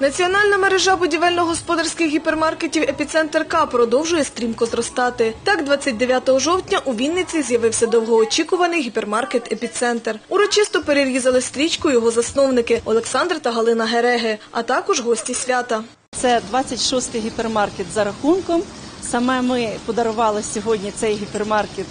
Національна мережа будівельно-господарських гіпермаркетів «Епіцентр К» продовжує стрімко зростати. Так, 29 жовтня у Вінниці з'явився довгоочікуваний гіпермаркет «Епіцентр». Урочисто перерізали стрічку його засновники Олександр та Галина Гереги, а також гості свята. Це 26-й гіпермаркет за рахунком. Саме ми подарували сьогодні цей гіпермаркет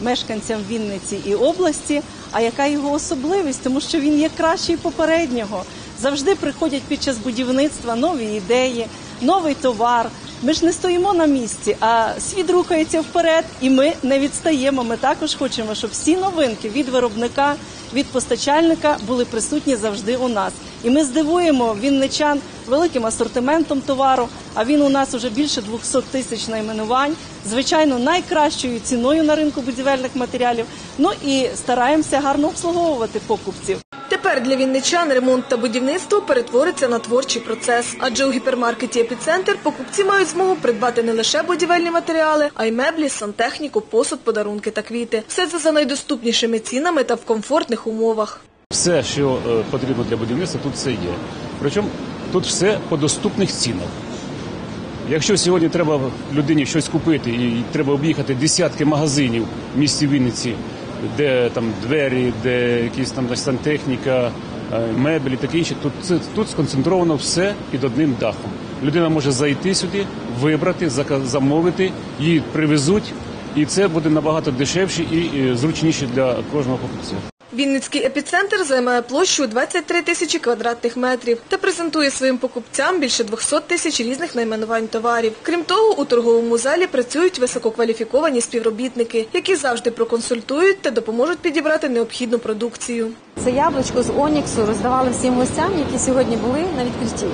мешканцям Вінниці і області. А яка його особливість? Тому що він є кращий попереднього. Завжди приходять під час будівництва нові ідеї, новий товар. Ми ж не стоїмо на місці, а світ рухається вперед, і ми не відстаємо. Ми також хочемо, щоб всі новинки від виробника, від постачальника були присутні завжди у нас. І ми здивуємо вінничан великим асортиментом товару. А він у нас вже більше 200 тисяч найменувань. Звичайно, найкращою ціною на ринку будівельних матеріалів. Ну і стараємося гарно обслуговувати покупців. Тепер для вінничан ремонт та будівництво перетвориться на творчий процес. Адже у гіпермаркеті «Епіцентр» покупці мають змогу придбати не лише будівельні матеріали, а й меблі, сантехніку, посуд, подарунки та квіти. Все це за найдоступнішими цінами та в комфортних умовах. Все, що е, потрібно для будівництва, тут все є. Причому тут все по доступних цінах. Якщо сьогодні треба людині щось купити і треба об'їхати десятки магазинів в місті Вінниці, де там двері, де якісь там сантехніка, е, меблі, таке інше, тут це тут сконцентровано все під одним дахом. Людина може зайти сюди, вибрати, замовити, її привезуть, і це буде набагато дешевше і зручніше для кожного покупця. Вінницький епіцентр займає площу 23 тисячі квадратних метрів та презентує своїм покупцям більше 200 тисяч різних найменувань товарів. Крім того, у торговому залі працюють висококваліфіковані співробітники, які завжди проконсультують та допоможуть підібрати необхідну продукцію. Це яблучко з Оніксу роздавали всім гостям, які сьогодні були на відкритті.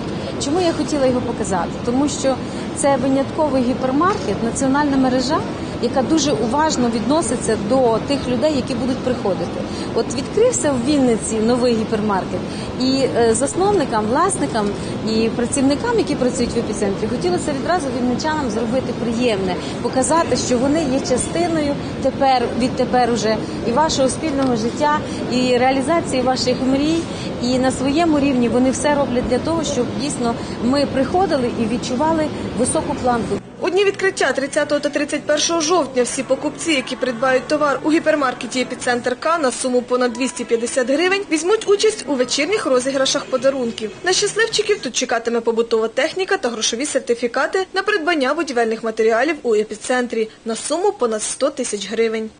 Чому я хотіла його показати? Тому що це винятковий гіпермаркет, національна мережа, яка дуже уважно відноситься до тих людей, які будуть приходити. От відкрився в Вінниці новий гіпермаркет, і е, засновникам, власникам і працівникам, які працюють в епіцентрі, хотілося відразу вінничанам зробити приємне, показати, що вони є частиною тепер відтепер уже і вашого спільного життя, і реалізації ваших мрій. І на своєму рівні вони все роблять для того, щоб дійсно ми приходили і відчували високу планку. У дні відкриття 30 та 31 жовтня всі покупці, які придбають товар у гіпермаркеті «Епіцентр К» на суму понад 250 гривень, візьмуть участь у вечірніх розіграшах подарунків. На щасливчиків тут чекатиме побутова техніка та грошові сертифікати на придбання будівельних матеріалів у «Епіцентрі» на суму понад 100 тисяч гривень.